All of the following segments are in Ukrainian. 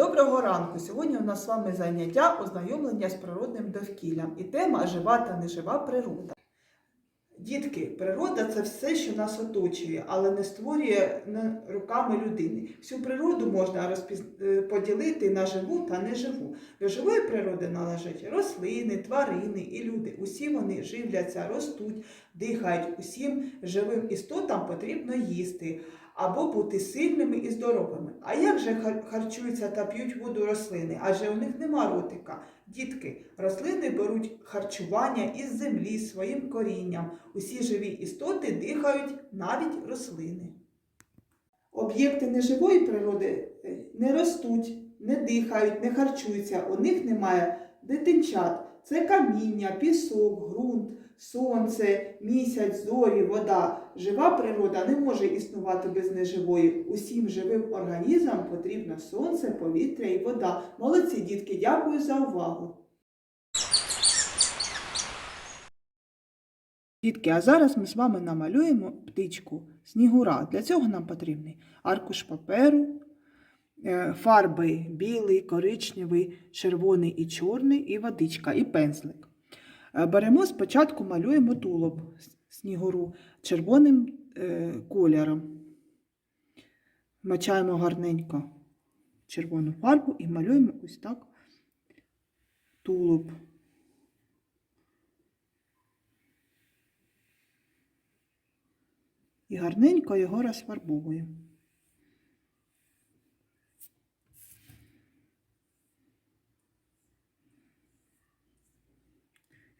доброго ранку! Сьогодні у нас з вами заняття ознайомлення з природним довкіллям і тема жива та нежива природа. Дітки, природа це все, що нас оточує, але не створює руками людини. Всю природу можна е, поділити на живу та неживу. До живої природи належать рослини, тварини і люди. Усі вони живляться, ростуть, дихають. Усім живим істотам потрібно їсти або бути сильними і здоровими. А як же харчуються та п'ють воду рослини? Адже у них нема ротика. Дітки, рослини беруть харчування із землі своїм корінням. Усі живі істоти дихають навіть рослини. Об'єкти неживої природи е, не ростуть, не дихають, не харчуються. У них немає дитинчат. Це каміння, пісок, ґрунт, сонце, місяць, зорі, вода. Жива природа не може існувати без неживої. Усім живим організмам потрібно сонце, повітря і вода. Молодці, дітки, дякую за увагу. Дітки, а зараз ми з вами намалюємо птичку снігура. Для цього нам потрібний аркуш паперу, е, фарби білий, коричневий, червоний і чорний, і водичка, і пензлик. Е, Беремо спочатку малюємо тулуб снігуру червоним е, кольором. Мачаємо гарненько червону фарбу і малюємо ось так тулуб. І гарненько його розфарбовуємо.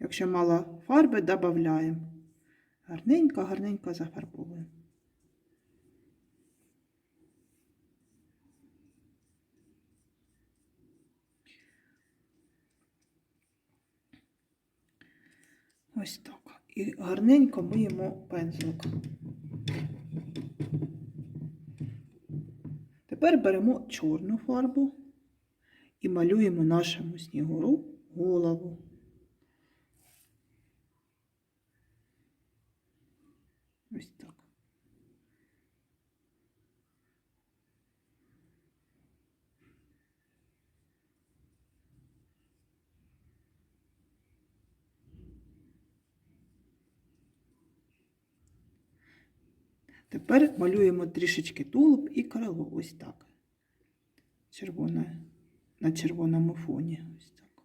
Якщо мало фарби, додаємо. Гарненько, гарненько зафарбовуємо. Ось так. І гарненько миємо пензлик. Тепер беремо чорну фарбу і малюємо нашому снігуру голову. Ось так. Тепер малюємо трішечки тулуб і крило. Ось так. Червоне, на червоному фоні. Ось так.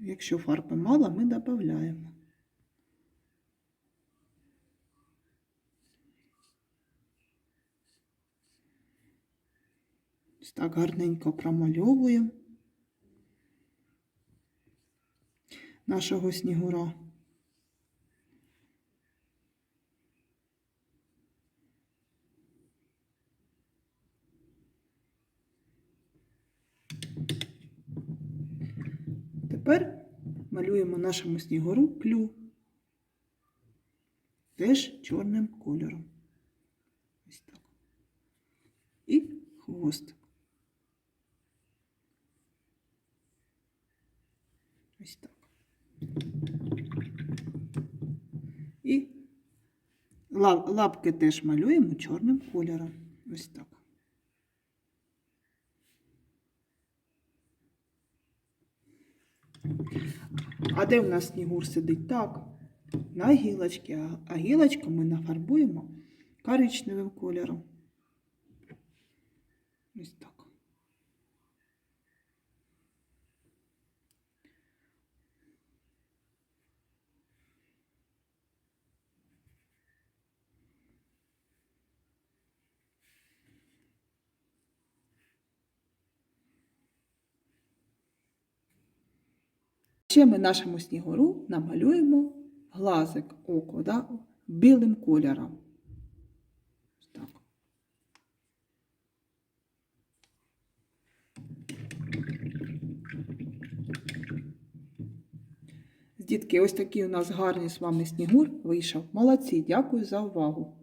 Якщо фарби мало, ми додаємо. Ось так гарненько промальовуємо нашого снігура. Тепер малюємо нашому снігуру клю. Теж чорним кольором. Ось так. І хвостик. Ось так. І ла- лапки теж малюємо чорним кольором. Ось так. А де в нас снігур сидить? Так, на гілочці. А- гілочку ми нафарбуємо коричневим кольором. Ось так. Ще ми нашому снігуру намалюємо глазик око да, білим кольором. Так. Дітки, ось такий у нас гарний з вами снігур вийшов. Молодці, дякую за увагу.